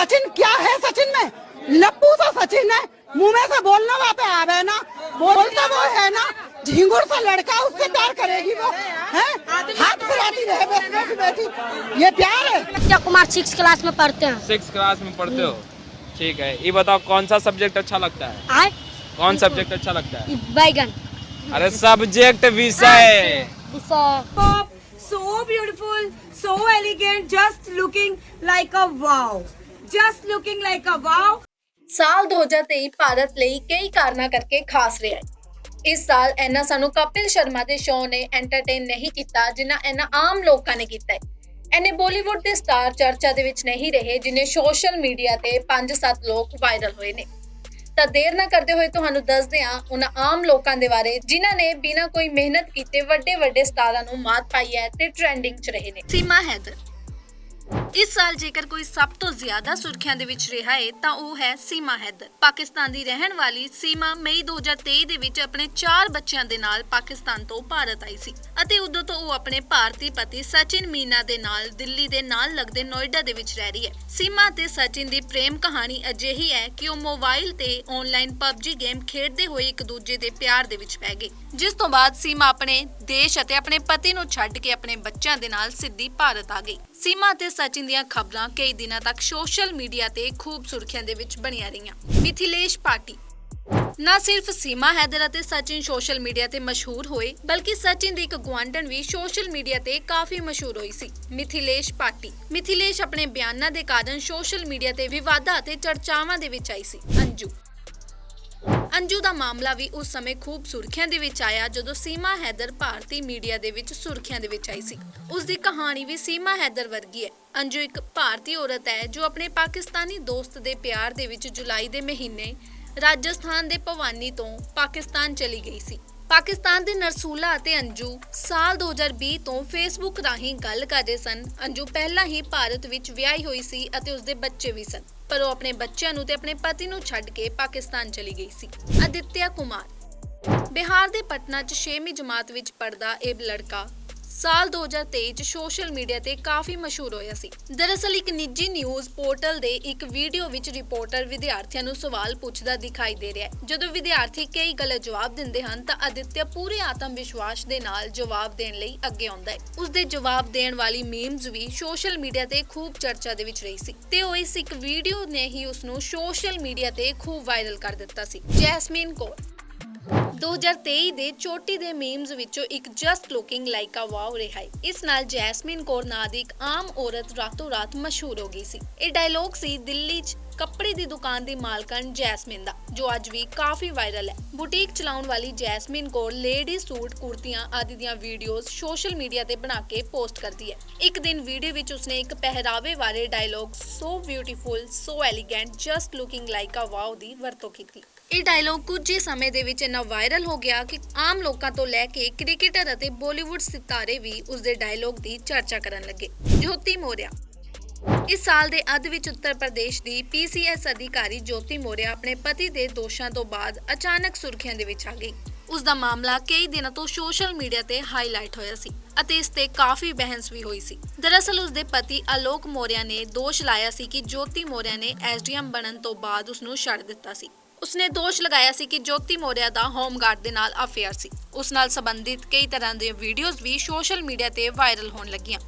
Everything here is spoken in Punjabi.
सचिन क्या है सचिन में? लप्पू सा सचिन है। मुँह में से बोलना वहाँ पे आवे ना। बोलता वो है ना झिंगुर सा लड़का उससे प्यार करेगी वो है? हाथ फैलाती रहे बस बैठी बैठी। ये प्यार है। अक्षय कुमार सिक्स क्लास में पढ़ते हैं? सिक्स क्लास में पढ़ते हो? ठीक है। ये बताओ कौन सा सब्जेक्ट अच्छा लगता है? आए? कौन सब्जेक्ट अच्छा लगता है? बैगन। अरे सब्जेक्ट विषय। सो। so beautiful, so elegant, just looking like a Just looking like a wow. ਸਾਲ 2023 ਭਾਰਤ ਲਈ ਕਈ ਕਾਰਨਾਂ ਕਰਕੇ ਖਾਸ ਰਿਹਾ ਹੈ। ਇਸ ਸਾਲ ਇੰਨਾ ਸਾਨੂੰ ਕਪਿਲ ਸ਼ਰਮਾ ਦੇ ਸ਼ੋਅ ਨੇ ਐਂਟਰਟੇਨ ਨਹੀਂ ਕੀਤਾ ਜਿੰਨਾ ਇੰਨਾ ਆਮ ਲੋਕਾਂ ਨੇ ਕੀਤਾ ਹੈ। ਐਨੇ ਬਾਲੀਵੁੱਡ ਦੇ ਸਟਾਰ ਚਰਚਾ ਦੇ ਵਿੱਚ ਨਹੀਂ ਰਹੇ ਜਿਨੇ ਸੋਸ਼ਲ ਮੀਡੀਆ ਤੇ 5-7 ਲੋਕ ਵਾਇਰਲ ਹੋਏ ਨੇ। ਤਾਂ ਦੇਰ ਨਾ ਕਰਦੇ ਹੋਏ ਤੁਹਾਨੂੰ ਦੱਸਦੇ ਹਾਂ ਉਹਨਾਂ ਆਮ ਲੋਕਾਂ ਦੇ ਬਾਰੇ ਜਿਨ੍ਹਾਂ ਨੇ ਬਿਨਾਂ ਕੋਈ ਮਿਹਨਤ ਕੀਤੇ ਵੱਡੇ ਵੱਡੇ ਸਟਾਰਾਂ ਨੂੰ ਮਾਤ ਪਾਈ ਹੈ ਤੇ ਟ੍ਰੈਂਡਿੰਗ 'ਚ ਰਹੇ ਨੇ। ਸੀਮਾ ਹੈਦਰ। ਇਸ ਸਾਲ ਜੇਕਰ ਕੋਈ ਸਭ ਤੋਂ ਜ਼ਿਆਦਾ ਸੁਰਖੀਆਂ ਦੇ ਵਿੱਚ ਰਿਹਾ ਹੈ ਤਾਂ ਉਹ ਹੈ ਸੀਮਾ ਹੈਦਰ। ਪਾਕਿਸਤਾਨ ਦੀ ਰਹਿਣ ਵਾਲੀ ਸੀਮਾ ਮਈ 2023 ਦੇ ਵਿੱਚ ਆਪਣੇ 4 ਬੱਚਿਆਂ ਦੇ ਨਾਲ ਪਾਕਿਸਤਾਨ ਤੋਂ ਭਾਰਤ ਆਈ ਸੀ ਅਤੇ ਉਦੋਂ ਤੋਂ ਉਹ ਆਪਣੇ ਭਾਰਤੀ ਪਤੀ ਸਚਿਨ ਮੀਨਾ ਦੇ ਨਾਲ ਦਿੱਲੀ ਦੇ ਨਾਲ ਲੱਗਦੇ ਨੋਇਡਾ ਦੇ ਵਿੱਚ ਰਹਿ ਰਹੀ ਹੈ। ਸੀਮਾ ਤੇ ਸਚਿਨ ਦੀ ਪ੍ਰੇਮ ਕਹਾਣੀ ਅਜਿਹੀ ਹੈ ਕਿ ਉਹ ਮੋਬਾਈਲ ਤੇ ਆਨਲਾਈਨ PUBG ਗੇਮ ਖੇਡਦੇ ਹੋਏ ਇੱਕ ਦੂਜੇ ਦੇ ਪਿਆਰ ਦੇ ਵਿੱਚ ਪੈ ਗਏ। ਜਿਸ ਤੋਂ ਬਾਅਦ ਸੀਮਾ ਆਪਣੇ ਦੇਸ਼ ਅਤੇ ਆਪਣੇ ਪਤੀ ਨੂੰ ਛੱਡ ਕੇ ਆਪਣੇ ਬੱਚਿਆਂ ਦੇ ਨਾਲ ਸਿੱਧੀ ਭਾਰਤ ਆ ਗਈ। ਸੀਮਾ ਤੇ ਸਚਿਨ ਦੀਆਂ ਖਬਰਾਂ ਕਈ ਦਿਨਾਂ ਤੱਕ ਸੋਸ਼ਲ ਮੀਡੀਆ ਤੇ ਖੂਬ ਸੁਰਖੀਆਂ ਦੇ ਵਿੱਚ ਬਣੀਆਂ ਰਹੀਆਂ। ਮਿਥਿਲੇਸ਼ ਪਾਟੀ ਨਾ ਸਿਰਫ ਸੀਮਾ ਹੈਦਰ ਅਤੇ ਸਚਿਨ ਸੋਸ਼ਲ ਮੀਡੀਆ ਤੇ ਮਸ਼ਹੂਰ ਹੋਏ, ਬਲਕਿ ਸਚਿਨ ਦੀ ਇੱਕ ਗੁਆਂਢਣ ਵੀ ਸੋਸ਼ਲ ਮੀਡੀਆ ਤੇ ਕਾਫੀ ਮਸ਼ਹੂਰ ਹੋਈ ਸੀ। ਮਿਥਿਲੇਸ਼ ਪਾਟੀ ਮਿਥਿਲੇਸ਼ ਆਪਣੇ ਬਿਆਨਾਂ ਦੇ ਕਾਰਨ ਸੋਸ਼ਲ ਮੀਡੀਆ ਤੇ ਵਿਵਾਦਾਂ ਅਤੇ ਚਰਚਾਵਾਂ ਦੇ ਵਿੱਚ ਆਈ ਸੀ। ਅੰਜੂ। ਅੰਜੂ ਦਾ ਮਾਮਲਾ ਵੀ ਉਸ ਸਮੇਂ ਖੂਬ ਸੁਰਖੀਆਂ ਦੇ ਵਿੱਚ ਆਇਆ ਜਦੋਂ ਸੀਮਾ ਹੈਦਰ ਭਾਰਤੀ ਮੀਡੀਆ ਦੇ ਵਿੱਚ ਸੁਰਖੀਆਂ ਦੇ ਵਿੱਚ ਆਈ ਸੀ। ਉਸ ਦੀ ਕਹਾਣੀ ਵੀ ਸੀਮਾ ਹੈਦਰ ਵਰਗੀ ਹੈ। ਅੰਜੂ ਇੱਕ ਭਾਰਤੀ ਔਰਤ ਹੈ ਜੋ ਆਪਣੇ ਪਾਕਿਸਤਾਨੀ ਦੋਸਤ ਦੇ ਪਿਆਰ ਦੇ ਵਿੱਚ ਜੁਲਾਈ ਦੇ ਮਹੀਨੇ ਰਾਜਸਥਾਨ ਦੇ ਭਵਾਨੀ ਤੋਂ ਪਾਕਿਸਤਾਨ ਚਲੀ ਗਈ ਸੀ। ਪਾਕਿਸਤਾਨ ਦੇ ਨਰਸੂਲਾ ਅਤੇ ਅੰਜੂ ਸਾਲ 2020 ਤੋਂ ਫੇਸਬੁੱਕ ਰਾਹੀਂ ਗੱਲ ਕਰ ਰਹੇ ਸਨ। ਅੰਜੂ ਪਹਿਲਾਂ ਹੀ ਭਾਰਤ ਵਿੱਚ ਵਿਆਹੀ ਹੋਈ ਸੀ ਅਤੇ ਉਸਦੇ ਬੱਚੇ ਵੀ ਸਨ, ਪਰ ਉਹ ਆਪਣੇ ਬੱਚਿਆਂ ਨੂੰ ਤੇ ਆਪਣੇ ਪਤੀ ਨੂੰ ਛੱਡ ਕੇ ਪਾਕਿਸਤਾਨ ਚਲੀ ਗਈ ਸੀ। ਅਦਿੱਤਿਆ ਕੁਮਾਰ ਬਿਹਾਰ ਦੇ ਪਟਨਾ 'ਚ 6ਵੀਂ ਜਮਾਤ ਵਿੱਚ ਪੜਦਾ ਇਹ ਲੜਕਾ ਸਾਲ 2023 ਚ ਸੋਸ਼ਲ ਮੀਡੀਆ ਤੇ ਕਾਫੀ ਮਸ਼ਹੂਰ ਹੋਇਆ ਸੀ। ਦਰਅਸਲ ਇੱਕ ਨਿੱਜੀ ਨਿਊਜ਼ ਪੋਰਟਲ ਦੇ ਇੱਕ ਵੀਡੀਓ ਵਿੱਚ ਰਿਪੋਰਟਰ ਵਿਦਿਆਰਥੀਆਂ ਨੂੰ ਸਵਾਲ ਪੁੱਛਦਾ ਦਿਖਾਈ ਦੇ ਰਿਹਾ ਹੈ। ਜਦੋਂ ਵਿਦਿਆਰਥੀ ਕਈ ਗਲਤ ਜਵਾਬ ਦਿੰਦੇ ਹਨ ਤਾਂ ਅਦਿੱਤਿਆ ਪੂਰੇ ਆਤਮ ਵਿਸ਼ਵਾਸ ਦੇ ਨਾਲ ਜਵਾਬ ਦੇਣ ਲਈ ਅੱਗੇ ਆਉਂਦਾ ਹੈ। ਉਸ ਦੇ ਜਵਾਬ ਦੇਣ ਵਾਲੀ ਮੀਮਸ ਵੀ ਸੋਸ਼ਲ ਮੀਡੀਆ ਤੇ ਖੂਬ ਚਰਚਾ ਦੇ ਵਿੱਚ ਰਹੀ ਸੀ ਤੇ ਉਹ ਇਸ ਇੱਕ ਵੀਡੀਓ ਨੇ ਹੀ ਉਸ ਨੂੰ ਸੋਸ਼ਲ ਮੀਡੀਆ ਤੇ ਖੂਬ ਵਾਇਰਲ ਕਰ ਦਿੱਤਾ ਸੀ। ਜੈਸਮੀਨ ਕੌਰ 2023 ਦੇ ਚੋਟੀ ਦੇ ਮੀਮਸ ਵਿੱਚੋਂ ਇੱਕ just looking like a wow ਰਿਹਾ ਹੈ। ਇਸ ਨਾਲ ਜੈਸਮਿਨ ਕੌਰ ਨਾਂ ਦੀ ਇੱਕ ਆਮ ਔਰਤ ਰਾਤੋਂ ਰਾਤ ਮਸ਼ਹੂਰ ਹੋ ਗਈ ਸੀ। ਇਹ ਡਾਇਲੌਗ ਸੀ ਦਿੱਲੀ 'ਚ ਕੱਪੜੇ ਦੀ ਦੁਕਾਨ ਦੀ ਮਾਲਕਣ ਜੈਸਮਿਨ ਦਾ, ਜੋ ਅੱਜ ਵੀ ਕਾਫੀ ਵਾਇਰਲ ਹੈ। ਬੁਟੀਕ ਚਲਾਉਣ ਵਾਲੀ ਜੈਸਮਿਨ ਕੌਰ ਲੇਡੀ ਸੂਟ ਕੁਰਤੀਆਂ ਆਦਿ ਦੀਆਂ ਵੀਡੀਓਜ਼ ਸੋਸ਼ਲ ਮੀਡੀਆ ਤੇ ਬਣਾ ਕੇ ਪੋਸਟ ਕਰਦੀ ਹੈ। ਇੱਕ ਦਿਨ ਵੀਡੀਓ ਵਿੱਚ ਉਸਨੇ ਇੱਕ ਪਹਿਰਾਵੇ ਬਾਰੇ dialogue so beautiful so elegant just looking like a wow ਦੀ ਵਰਤੋਂ ਕੀਤੀ। ਇਹ ਡਾਇਲੌਗ ਕੁਝ ਹੀ ਸਮੇਂ ਦੇ ਵਿੱਚ ਇੰਨਾ ਵਾਇਰਲ ਹੋ ਗਿਆ ਕਿ ਆਮ ਲੋਕਾਂ ਤੋਂ ਲੈ ਕੇ ਕ੍ਰਿਕਟਰ ਅਤੇ ਬਾਲੀਵੁੱਡ ਸਿਤਾਰੇ ਵੀ ਉਸ ਦੇ ਡਾਇਲੌਗ ਦੀ ਚਰਚਾ ਕਰਨ ਲੱਗੇ। ਜੋਤੀ ਮੋਰਿਆ। ਇਸ ਸਾਲ ਦੇ ਅੱਧ ਵਿੱਚ ਉੱਤਰ ਪ੍ਰਦੇਸ਼ ਦੀ ਪੀਸੀਐਸ ਅਧਿਕਾਰੀ ਜੋਤੀ ਮੋਰਿਆ ਆਪਣੇ ਪਤੀ ਦੇ ਦੋਸ਼ਾਂ ਤੋਂ ਬਾਅਦ ਅਚਾਨਕ ਸੁਰਖੀਆਂ ਦੇ ਵਿੱਚ ਆ ਗਈ। ਉਸ ਦਾ ਮਾਮਲਾ ਕਈ ਦਿਨਾਂ ਤੋਂ ਸੋਸ਼ਲ ਮੀਡੀਆ ਤੇ ਹਾਈਲਾਈਟ ਹੋਇਆ ਸੀ ਅਤੇ ਇਸ ਤੇ ਕਾਫੀ ਬਹਿਸ ਵੀ ਹੋਈ ਸੀ। ਦਰਅਸਲ ਉਸ ਦੇ ਪਤੀ ਅਲੋਕ ਮੋਰਿਆ ਨੇ ਦੋਸ਼ ਲਾਇਆ ਸੀ ਕਿ ਜੋਤੀ ਮੋਰਿਆ ਨੇ ਐਸਡੀਐਮ ਬਣਨ ਤੋਂ ਬਾਅਦ ਉਸ ਨੂੰ ਛੱਡ ਦਿੱਤਾ ਸੀ। ਉਸਨੇ ਦੋਸ਼ ਲਗਾਇਆ ਸੀ ਕਿ ਜੋਤੀ ਮੋਰਿਆ ਦਾ ਹੋਮਗਾਰਡ ਦੇ ਨਾਲ ਅਫੇਅਰ ਸੀ। ਉਸ ਨਾਲ ਸੰਬੰਧਿਤ ਕਈ ਤਰ੍ਹਾਂ ਦੀਆਂ ਵੀਡੀਓਜ਼ ਵੀ ਸੋਸ਼ਲ ਮੀਡੀਆ ਤੇ ਵਾਇਰਲ ਹੋਣ ਲੱਗੀਆਂ।